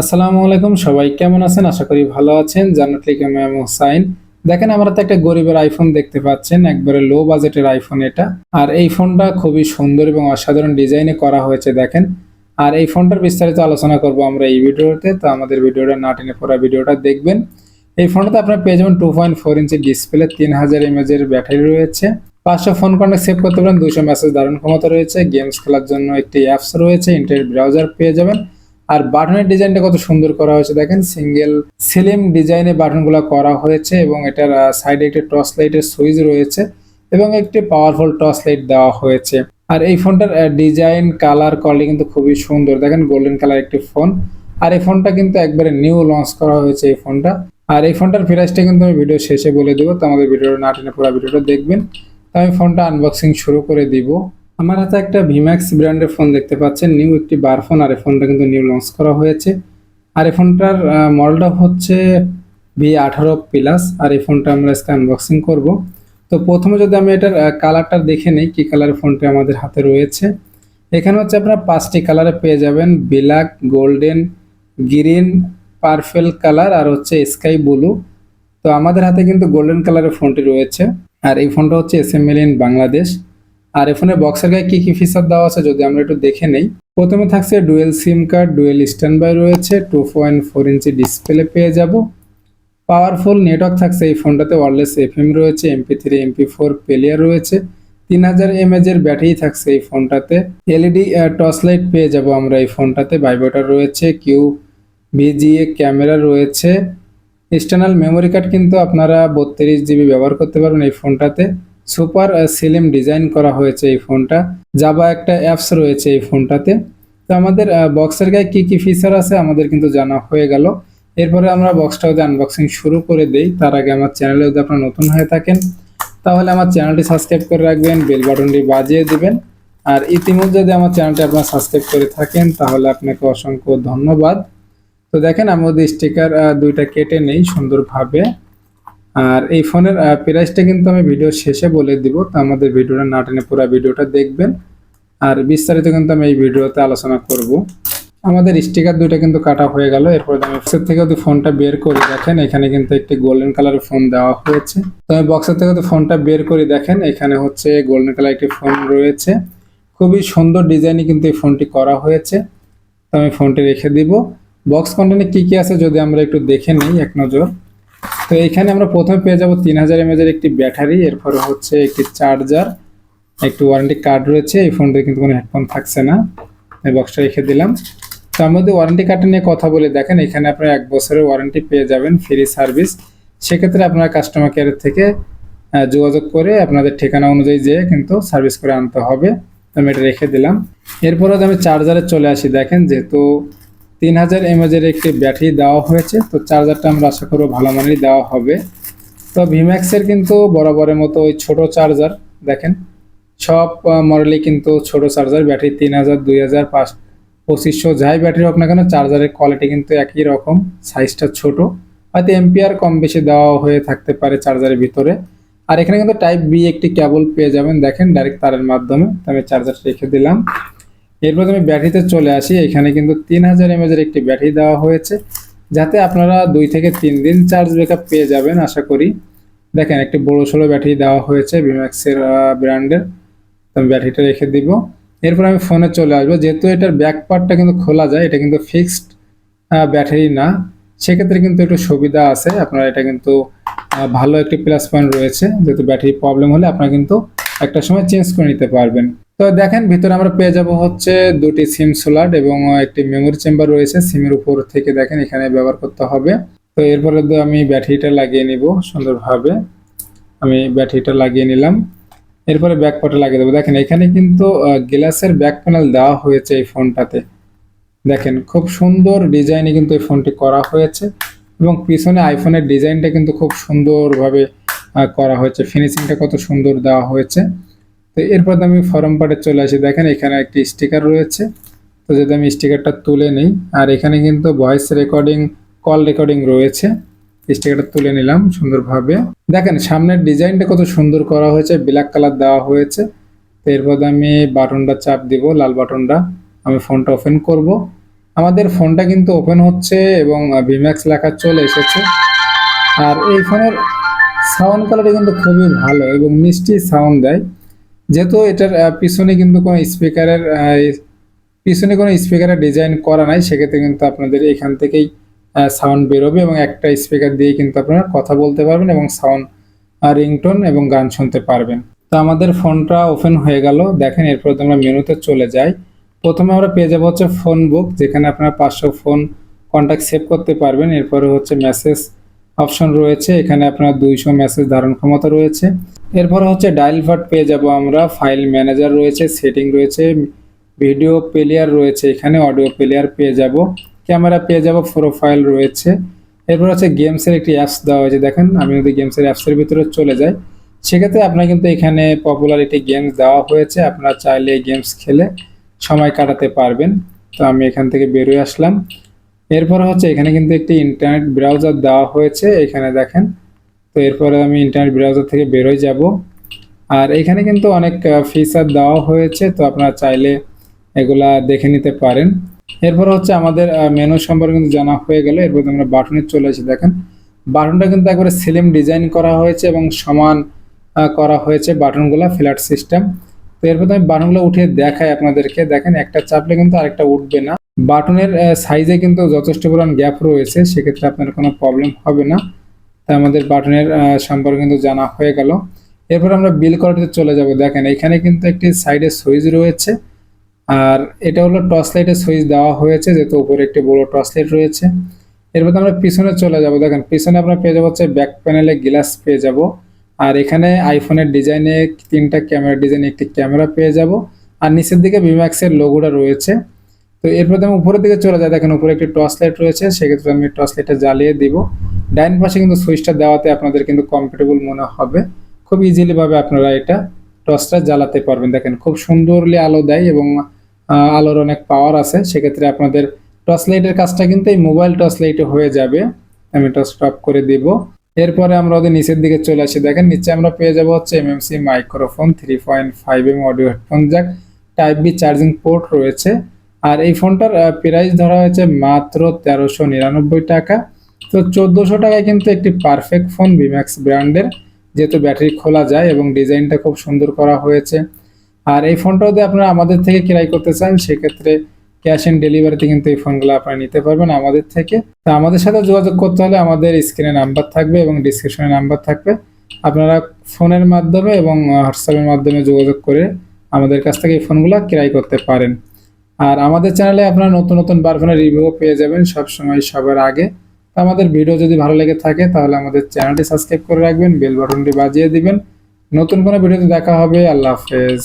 আসসালামু আলাইকুম, সবাই কেমন আছেন? আশা করি ভালো আছেন। জান্নাত লিখে ম্যাম হোসাইন দেখেন, আমরা তো একটা গরিবের আইফোন দেখতে পাচ্ছেন, একবারে লো বাজেটের আইফোন এটা। আর এই ফোনটা খুবই সুন্দর এবং অসাধারণ ডিজাইনে করা হয়েছে, দেখেন। আর এই ফোনটার বিস্তারিত আলোচনা করব আমরা এই ভিডিওতে। তো আমাদের ভিডিওটা না টেনে পড়া ভিডিওটা দেখবেন। এই ফোনটাতে আপনার পেয়ে যাবেন two point four inch display তিন হাজার এমএজের ব্যাটারি রয়েছে। পাঁচশো ফোন কন্ট্যাক্ট সেভ করতে পারেন দুশো মেসেজ ধারণ ক্ষমতা রয়েছে। গেমস খেলার জন্য একটি অ্যাপস রয়েছে ইন্টারনেট ব্রাউজার পেয়ে যাবেন। আর বাটনের ডিজাইনটা কত সুন্দর করা হয়েছে দেখেন, সিঙ্গেল স্লিম ডিজাইনে বাটনগুলো করা হয়েছে এবং এটার সাইডে একটি টর্চ লাইটের সুইচ রয়েছে এবং একটি পাওয়ারফুল টর্চ লাইট দেওয়া হয়েছে। আর এই ফোনটার ডিজাইন, কালার, কোয়ালিটি কিন্তু খুবই সুন্দর। দেখেন, গোল্ডেন কালার একটি ফোন। আর এই ফোনটা কিন্তু একবারে নিউ লঞ্চ করা হয়েছে এই ফোনটা। আর এই ফোনটার প্রাইসটা কিন্তু আমি ভিডিও শেষে বলে দেবো। তো আমাদের ভিডিওটা না টেনে পুরো ভিডিওটা দেখবেন। তো আমি ফোনটা আনবক্সিং শুরু করে দিব। আমার হাতে একটা ভিম্যাক্স ব্র্যান্ডের ফোন দেখতে পাচ্ছেন। নিউ একটি বার ফোন আর এই ফোনটা কিন্তু নিউ লঞ্চ করা হয়েছে। আর এই ফোনটার মডেলটা হচ্ছে ভি আঠারো প্লাস আর এই ফোনটা আমরা আজকে আনবক্সিং করব। তো প্রথমে যদি আমি এটার কালারটা দেখে নিই, কি কালারের ফোনটা আমাদের হাতে রয়েছে। এখানে হচ্ছে আপনারা পাঁচটি কালারে পেয়ে যাবেন। Black golden green purple colour আর হচ্ছে স্কাই ব্লু তো আমাদের হাতে কিন্তু গোল্ডেন কালারের ফোনটি রয়েছে। আর এই ফোনটা হচ্ছে এস এম বাংলাদেশ আর এই ফোনের বক্সের গায়ে কি কি ফিচার দেওয়া আছে যদি আমরা একটু দেখে নেই? প্রথমে থাকছে dual SIM card dual standby রয়েছে two point four inch display পেয়ে যাব। পাওয়ারফুল নেটওয়ার্ক থাকছে এই ফোনটাতে ওয়ারলেস এফএম রয়েছে MP three MP four player রয়েছে। তিন হাজার এমএজ এর ব্যাটারি থাকছে এই ফোনটাতে। এলইডি টর্চ লাইট পেয়ে যাব আমরা এই ফোনটাতে। ভাইব্রেটর রয়েছে কিউ ভিজিএ ক্যামেরা রয়েছে। এক্সটার্নাল মেমোরি কার্ড কিন্তু আপনারা বত্রিশ জিবি ব্যবহার করতে পারবেন এই ফোনটাতে। সুপার সিলিম ডিজাইন করা হয়েছে এই ফোনটা। জাবা একটা অ্যাপস রয়েছে এই ফোনটাতে। তো আমাদের বক্সের গায়ে কি কি ফিচার আছে আমাদের কিন্তু জানা হয়ে গেল। এরপরে আমরা বক্সটা যদি আনবক্সিং শুরু করে দেই। তার আগে আমার চ্যানেলে যদি আপনারা নতুন হয়ে থাকেন, তাহলে আমার চ্যানেলটি সাবস্ক্রাইব করে রাখবেন বেল বাটনটি বাজিয়ে দিবেন। আর ইতিমধ্যে যদি আমার চ্যানেলটি আপনারা সাবস্ক্রাইব করে থাকেন, তাহলে আপনাকে অসংখ্য ধন্যবাদ। তো দেখেন আমি ওদের স্টিকার দুইটা কেটে নেই সুন্দরভাবে। আর এই ফোনের প্রাইসটা কিন্তু আমি ভিডিও শেষে বলে দিব। তো আমাদের ভিডিওটা না টেনে পুরো ভিডিওটা দেখবেন। আর বিস্তারিত কিন্তু আমি এই ভিডিওতে আলোচনা করব। আমাদের স্টিকার দুইটা কিন্তু কাটা হয়ে গেল। এরপর আমি বক্সের থেকে যদি ফোনটা বের করে। দেখেন, এখানে কিন্তু একটি গোল্ডেন কালারের ফোন দেওয়া হয়েছে। তো আমি বক্সের থেকে যদি ফোনটা বের করে। দেখেন, এখানে হচ্ছে গোল্ডেন কালার একটি ফোন রয়েছে। খুবই সুন্দর ডিজাইনে কিন্তু এই ফোনটি করা হয়েছে। তো আমি ফোনটি রেখে দিব। বক্স কন্টেন্টে কি কি আছে যদি আমরা একটু দেখে নিই, এক নজর। তো এখানে আমরা প্রথমে পেয়ে যাব তিন হাজার এমএজের একটি ব্যাটারি, এরপরে হচ্ছে একটি চার্জার, একটি ওয়ারেন্টি কার্ড রয়েছে, এই ফোনটাতে কিন্তু কোনো হেডফোন থাকছে না, এই বক্সটা রেখে দিলাম। তার মধ্যে ওয়ারেন্টি কার্ডটা নিয়ে কথা বলে দেখেন, এখানে আপনারা এক বছরের ওয়ারেন্টি পেয়ে যাবেন ফ্রি সার্ভিস সেক্ষেত্রে আপনারা কাস্টমার কেয়ারের থেকে যোগাযোগ করে আপনাদের ঠিকানা অনুযায়ী যেয়ে কিন্তু সার্ভিস করে আনতে হবে। তো আমি এটা রেখে দিলাম। এরপরে আমি চার্জারে চলে আসি, দেখেন যেহেতু তিন হাজার এমএজের একটি ব্যাটারি দেওয়া হয়েছে, তো চার্জারটা আমরা আশা করব ভালো মানেরই দেওয়া হবে। তো ভিম্যাক্সের কিন্তু বরাবরের মতো ওই ছোট চার্জার, দেখেন, সব মডেলই কিন্তু ছোট চার্জার, ব্যাটারি তিন হাজার দুই হাজার পাঁচ, পঁচিশশো, যাই ব্যাটারি হোক না কেন, চার্জারের কোয়ালিটি কিন্তু একই রকম সাইজটা ছোট। হয়তো এমপিআর কম বেশি দেওয়া হয়ে থাকতে পারে চার্জারের ভিতরে। আর এখানে কিন্তু টাইপ বি একটি কেবল পেয়ে যাবেন, দেখেন ডাইরেক্ট তারের মাধ্যমে। আমি চার্জার রেখে দিলাম। এরপর আমি ব্যাটারিতে চলে আসি। এখানে কিন্তু তিন হাজার এমএজের একটি ব্যাটারি দেওয়া হয়েছে, যাতে আপনারা দুই থেকে তিন দিন চার্জ ব্যাকআপ পেয়ে যাবেন, আশা করি। দেখেন, একটি বড় সড়ো ব্যাটারি দেওয়া হয়েছে বিম্যাক্সের ব্র্যান্ডের আমি ব্যাটারিটা রেখে দিব। এরপর আমি ফোনে চলে আসব। যেহেতু এটার ব্যাক পার্টটা কিন্তু খোলা যায়, এটা কিন্তু ফিক্সড ব্যাটারি না, সেক্ষেত্রে কিন্তু একটু সুবিধা আছে। আপনারা এটা কিন্তু ভালো একটি প্লাস পয়েন্ট রয়েছে। যেহেতু ব্যাটারি প্রবলেম হলে আপনারা কিন্তু একটা সময় চেঞ্জ করে নিতে পারবেন। তো দেখেন, ভিতরে আমরা পেয়ে যাব হচ্ছে দুটি সিম সোলার এবং একটি মেমোরি চেম্বার রয়েছে। সিমের উপর থেকে দেখেন এখানে ব্যবহার করতে হবে। তো এরপরে আমি ব্যাটারিটা লাগিয়ে নিব সুন্দরভাবে। আমি ব্যাটারিটা লাগিয়ে নিলাম। এরপরে ব্যাক পার্টে লাগিয়ে দেবো। দেখেন, এখানে কিন্তু গ্লাসের ব্যাক প্যানেল দেওয়া হয়েছে এই ফোনটাতে। দেখেন, খুব সুন্দর ডিজাইনে কিন্তু এই ফোনটি করা হয়েছে এবং পিছনে আইফোনের ডিজাইনটা কিন্তু খুব সুন্দরভাবে করা হয়েছে। ফিনিশিংটা কত সুন্দর দেওয়া হয়েছে। তো এরপর আমি ফরম পার্টে চলে আসি। দেখেন এখানে একটি স্টিকার রয়েছে। তো যদি আমি স্টিকারটা তুলে নিই, আর এখানে কিন্তু ভয়েস রেকর্ডিং কল রেকর্ডিং রয়েছে। স্টিকারটা তুলে নিলাম সুন্দরভাবে। দেখেন সামনের ডিজাইনটা কত সুন্দর করা হয়েছে ব্ল্যাক কালার দেওয়া হয়েছে। তো এরপর আমি বাটনটা চাপ দিব, লাল বাটনটা আমি ফোনটা ওপেন করব। আমাদের ফোনটা কিন্তু ওপেন হচ্ছে এবং ভিম্যাক্স লেখা চলে এসেছে। আর এই ফোনের সাউন্ড কোয়ালিটি কিন্তু খুবই ভালো এবং মিষ্টি সাউন্ড দেয়। যেহেতু এটার পিছনে কিন্তু কোনো স্পিকারের পিছনে কোনো স্পিকারের ডিজাইন করা নাই, সেক্ষেত্রে কিন্তু আপনাদের এখান থেকেই সাউন্ড বেরোবে এবং একটা স্পিকার দিয়ে কিন্তু আপনারা কথা বলতে পারবেন এবং সাউন্ড রিংটোন এবং গান শুনতে পারবেন। তো আমাদের ফোনটা ওপেন হয়ে গেল। দেখেন, এরপর আমরা মেনুতে চলে যাই, প্রথমে আমরা পেয়ে যাব হচ্ছে ফোন বুক যেখানে আপনারা পাঁচশো ফোন কন্ট্যাক্ট সেভ করতে পারবেন। এরপরে হচ্ছে মেসেজ অপশন রয়েছে, এখানে আপনার দুইশো মেসেজ ধারণ ক্ষমতা রয়েছে। এরপর হচ্ছে ডায়াল ভাট পেয়ে যাব আমরা ফাইল ম্যানেজার রয়েছে সেটিং রয়েছে ভিডিও প্লেয়ার রয়েছে, এখানে অডিও প্লেয়ার পেয়ে যাব ক্যামেরা পেয়ে যাব প্রোফাইল রয়েছে। এরপর হচ্ছে গেমসের একটি অ্যাপস দেওয়া হয়েছে, দেখেন আমি যদি গেমসের অ্যাপসের ভিতরে চলে যাই, সেক্ষেত্রে আপনার কিন্তু এখানে পপুলারিটি গেমস দেওয়া হয়েছে, আপনারা চাইলে গেমস খেলে সময় কাটাতে পারবেন। তো আমি এখান থেকে বেরোয় আসলাম। এরপর হচ্ছে এখানে কিন্তু একটি ইন্টারনেট ব্রাউজার দেওয়া হয়েছে, এখানে দেখেন। তো এরপরে আমি ইন্টারনেট ব্রাউজার থেকে বেরোয় যাব। আর এখানে কিন্তু অনেক ফিচার দেওয়া হয়েছে, তো আপনারা চাইলে এগুলা দেখে নিতে পারেন। এরপর হচ্ছে আমাদের মেনু সম্পর্কে কিন্তু জানা হয়ে গেল। এরপর আমরা বাটনে চলে এসে দেখেন। বাটনটা কিন্তু একবারে সিলিম ডিজাইন করা হয়েছে এবং সমান করা হয়েছে বাটনগুলো ফ্ল্যাট সিস্টেম তো এরপর আমি বাটনগুলো উঠে দেখাই আপনাদেরকে। দেখেন, একটা চাপলে কিন্তু আরেকটা উঠবে না। বাটনের সাইজে কিন্তু যথেষ্ট পরিমাণ গ্যাপ রয়েছে, সেক্ষেত্রে আপনার কোনো প্রবলেম হবে না। তাই আমাদের বাটনের সম্পর্কে কিন্তু জানা হয়ে গেল। এরপর আমরা বিল কোয়ালিটিতে চলে যাব। দেখেন, এখানে কিন্তু একটি সাইডে সুইচ রয়েছে। আর এটা হলো টর্চ লাইটের সুইচ দেওয়া হয়েছে, যেহেতু উপরে একটি বড় টর্চ লাইট রয়েছে। এরপর আমরা পিছনে চলে যাব। দেখেন, পিছনে আপনার পেয়ে যাব হচ্ছে ব্যাক প্যানেলে গ্লাস পেয়ে যাব। আর এখানে আইফোনের ডিজাইনে তিনটা ক্যামেরা ডিজাইনে একটি ক্যামেরা পেয়ে যাব। আর নিচের দিকে বিম্যাক্সের লোগোটা রয়েছে। তো এরপর আমি উপরের দিকে চলে যাই। দেখেন উপরে একটি টর্চ লাইট রয়েছে, সেক্ষেত্রে আমি টর্চ লাইটটা জ্বালিয়ে দিব। ডাইন পাশে কিন্তু সুইচটা দেওয়াতে আপনাদের কিন্তু কমফোর্টেবল মনে হবে। খুব ইজিলি ভাবে আপনারা এটা টর্চটা জ্বালাতে পারবেন। দেখেন খুব সুন্দরলি আলো দেয় এবং আলোর অনেক পাওয়ার আছে। সেক্ষেত্রে আপনাদের টর্চ লাইটের কাজটা কিন্তু এই মোবাইল টর্চ লাইটে হয়ে যাবে। আমি এটা স্টপ করে দিব। এরপরে আমরা ওদের নিচের দিকে চলে আসি। দেখেন নিচে আমরা পেয়ে যাব হচ্ছে MMC microphone three point five M audio headphone jack type B charging port রয়েছে। আর এই ফোনটার প্রাইস ধরা হয়েছে মাত্র তেরোশো নিরানব্বই টাকা। তো চোদ্দোশো টাকায় কিন্তু একটি পারফেক্ট ফোন ভিম্যাক্স ব্র্যান্ডের যেহেতু ব্যাটারি খোলা যায় এবং ডিজাইনটা খুব সুন্দর করা হয়েছে। আর এই ফোনটা যদি আপনারা আমাদের থেকে ক্রয় করতে চান, সেক্ষেত্রে ক্যাশ অন ডেলিভারিতে কিন্তু এই ফোনগুলো আপনারা নিতে পারবেন আমাদের থেকে। তো আমাদের সাথে যোগাযোগ করতে হলে আমাদের স্ক্রিনে নাম্বার থাকবে এবং ডিসক্রিপশনে নাম্বার থাকবে। আপনারা ফোনের মাধ্যমে এবং হোয়াটসঅ্যাপের মাধ্যমে যোগাযোগ করে আমাদের কাছ থেকে এই ফোনগুলো ক্রয় করতে পারেন। আর আমাদের চ্যানেলে আপনারা নতুন নতুন বারফোনের রিভিউ পেয়ে যাবেন সবসময় সবার আগে। তো আমাদের ভিডিও যদি ভালো লেগে থাকে, তাহলে আমাদের চ্যানেলটি সাবস্ক্রাইব করে রাখবেন বেল বাটনটি বাজিয়ে দিবেন। নতুন কোনো ভিডিওতে দেখা হবে, আল্লাহ হাফেজ।